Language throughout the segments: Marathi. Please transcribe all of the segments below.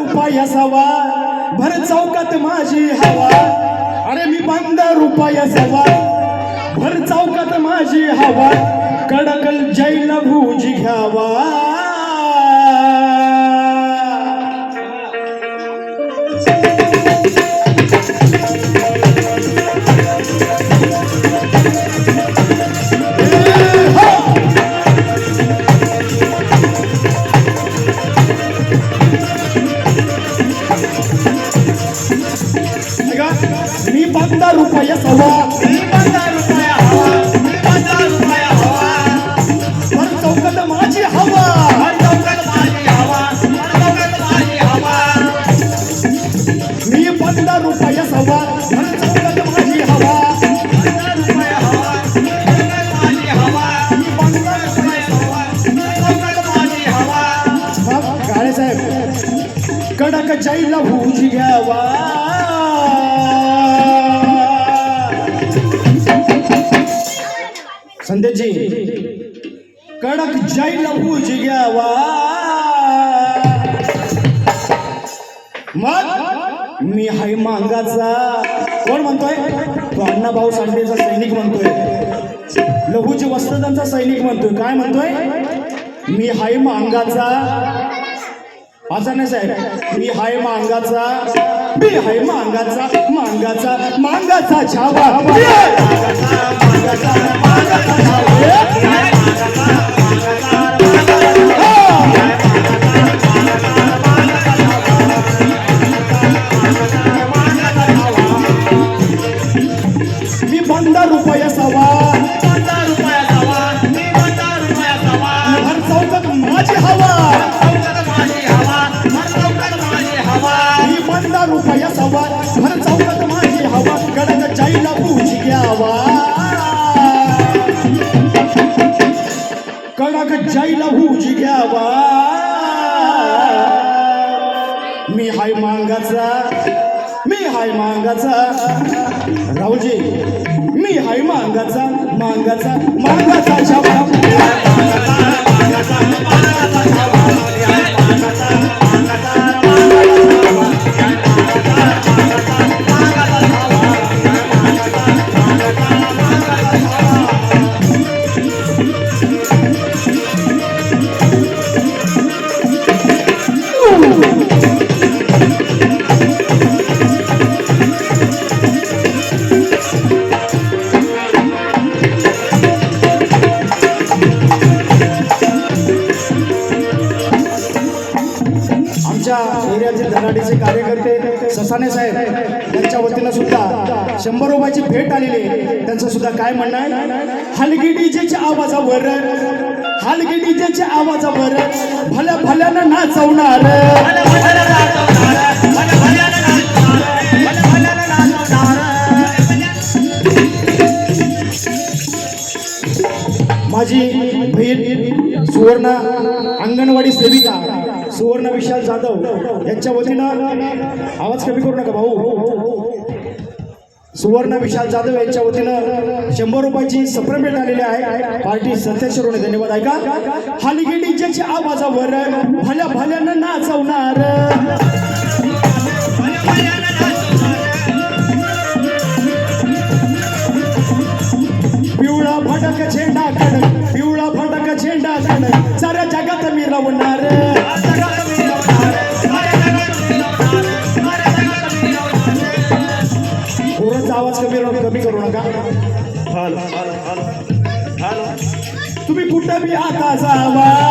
रुपाय असावा भर चौकात माझी हवा. अरे मी बंद रुपाय असावा भर चौकात माझी हवा. कडकल जैन भूजी घ्यावा. कडक जैला भूज घ्यावा. मग मी हाय मांगाचा. कोण म्हणतोय? तो अण्णाभाऊ सांडेचा सैनिक म्हणतोय. लघुची वस्त्रदांचा सैनिक म्हणतोय. काय म्हणतोय? मी हाय मांगाचा. असं नाही साहेब मी हाय मांगाचा. मी आहे मांगाचा मांगाचा मांगाचा छावा मी हाय मांगाचा. राहुलजी मी हाय मांगाचा मांगाचा मांगाचा छावा सुद्धा शंभर रुपयाची भेट आलेली त्यांचं सुद्धा काय म्हणणं आहे? हलगी डीजेच्या आवाजावर हलगी डीजेच्या आवाजावर भल्या भल्यानं नाचवणार. माझी बहीण सुवर्ण अंगणवाडी सेविका सुवर्ण विशाल जाधव यांच्या वतीनं आवाज कमी करू नका भाऊ. सुवर्ण विशाल जाधव यांच्या वतीनं शंभर रुपयाची सप्रेमेट आलेली आहे. पार्टी सत्याशिरोने धन्यवाद. ऐका. हलगी डीजेच्या आवाजावर भल्या भल्यानं नाचवणार. पिवळा फटक झेंडा कडक पिवळा फटक झेंडा कडक साऱ्या जगात मिरवणार रावणार. असावा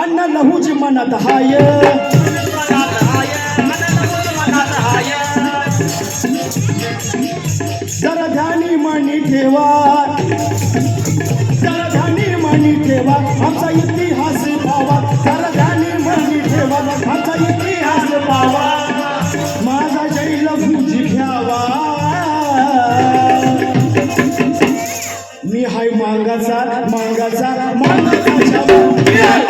अन्न लहूज म्हणत हाय. जरा ध्यानी मणी ठेवा. जरा ध्यानी मणी ठेवा. आमचा इतिहास पावा. जरा ध्यानी मणी ठेवा. आमचा इतिहास पावा. माझा जैल भुज घ्यावा. मी हाय मांगाचा मांगाचा मांगाचा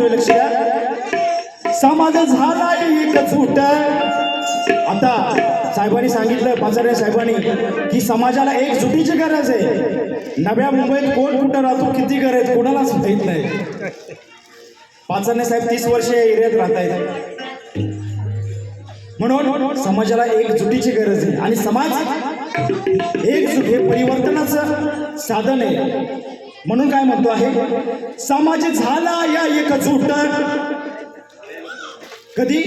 म्हणतोय लक्ष द्या. समाज झाला एक झूट आता साहेबांनी सांगितलं पाचारे साहेबांनी की समाजाला एक जुटीची गरज आहे. नव्या मुंबईत कोण कुठं राहतो किती गरज आहेत कोणालाच माहीत नाही. पाचारणे साहेब तीस वर्ष या एरियात राहत आहेत. म्हणून समाजाला एकजुटीची गरज आहे. आणि समाज एकजूट हे परिवर्तनाचं साधन आहे. म्हणून काय म्हणतो आहे? समाज झाला या एकजूट कधी?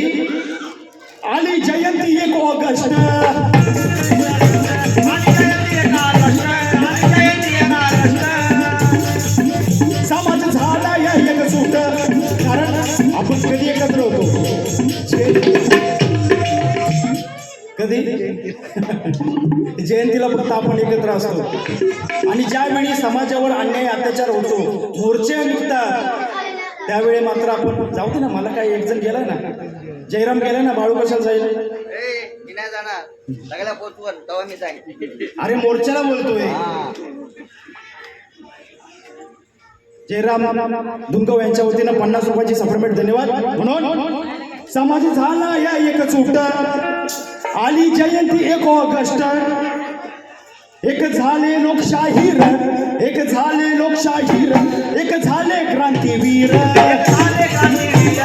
आली जयंती एक ऑगस्ट. कधी? जयंतीला फक्त आपण एकत्र असतो. आणि ज्यावेळी समाजावर अन्याय अत्याचार होतो मोर्चे निघतात त्यावेळी मात्र आपण जाऊ दे ना मला काय एक जण गेलाय ना. जयराम गेलाय ना बाळू कशाला जाईल? अरे मोर्चाला बोलतोय. जयराम धुंकव यांच्या वतीनं पन्नास रुपयाची सफरमेट धन्यवाद. म्हणून समाज झाला या एक चुट आली जयंती एक ऑगस्ट. एक झाले लोकशाहीर एक झाले लोकशाहीर एक झाले क्रांतीवीर. झाले क्रांतीवीर,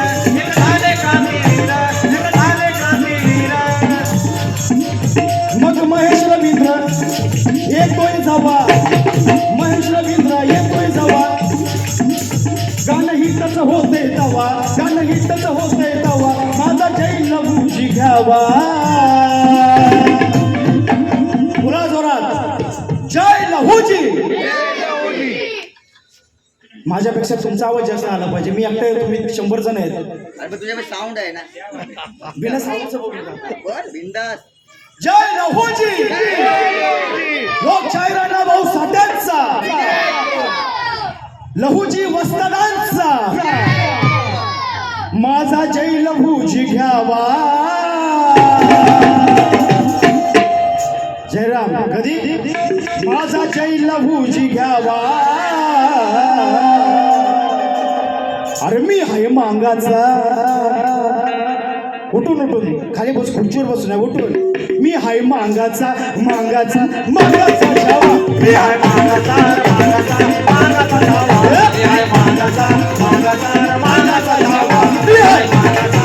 होते तवा गाणं हिटच होते तवा. माझा जैल बुजी घ्यावा. माझ्यापेक्षा तुमचा आवाज जास्त आला पाहिजे. मी एकटा आहे, तुम्ही शंभर जण आहेत. अरे पण तुझ्याकडे साऊंड आहे ना. बिना साऊंडचं बोलू का बर बिंदास जय लहूजी लोकशाहीराणा भाऊ साठ्यांचा. लहूजी वस्तादांचा. माझा जय लहूजी घ्यावा. जयराम कधी माझा जय लहूजी घ्यावा. अरे मी आहे मांगाचा. उठून उठून. खाली बस खुर्चीवर बसून आहे उठून. मी हाय मांगाचा मांगाचा मांगाचा जावा मी हाय मांगाचा मांगाचा मांगाचा जावा मी हाय मांगाचा मांगाचा मांगाचा जावा मी हाय मांगाचा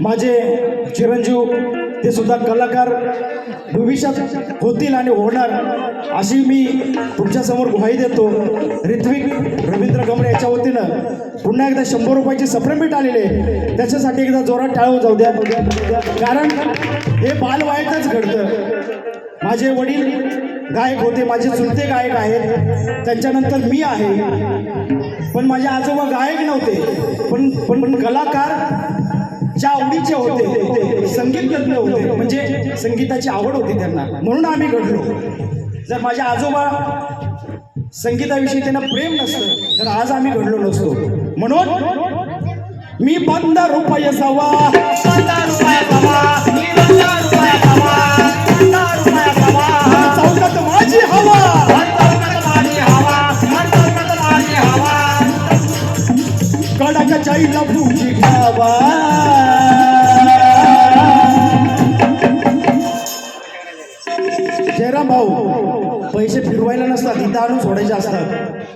माझे चिरंजीव ते सुद्धा कलाकार भविष्यात होतील आणि होणार अशी मी तुमच्यासमोर ग्वाही देतो. ऋत्विक रवींद्र गमरे याच्या वतीनं पुन्हा एकदा शंभर रुपयाची सप्रमिट आलेले त्याच्यासाठी एकदा जोरात टाळू जाऊ द्या. कारण हे बालवायतच घडतं. माझे वडील गायक होते माझे चुलते गायक आहेत त्यांच्यानंतर मी आहे. पण माझे आजोबा गायक नव्हते पण पण कलाकार ज्या आवडीचे होते संगीतज्ञ होते म्हणजे संगीताची आवड होती त्यांना म्हणून आम्ही घडलो. जर माझ्या आजोबा संगीताविषयी त्यांना प्रेम नसतं तर आज आम्ही घडलो नसतो. म्हणून मी बंद रुपये सवा पंधरा चाईला भुजी घ्यावा जयराम भाऊ पैसे फिरवायला नसतात इथं आणून सोडायचे असतात.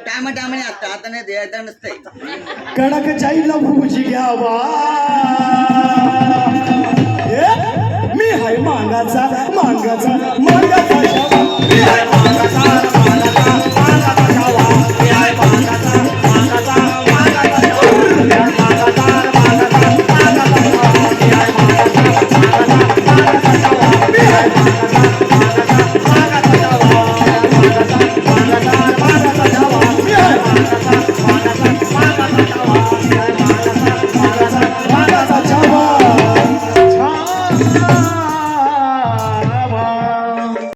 टायमा टायमाने आता आता नाही द्यायचं नसतंय. कडक जाईला भुजी घ्यावा ए, मी हाय मांगाचा मांगाचा मांगाचा.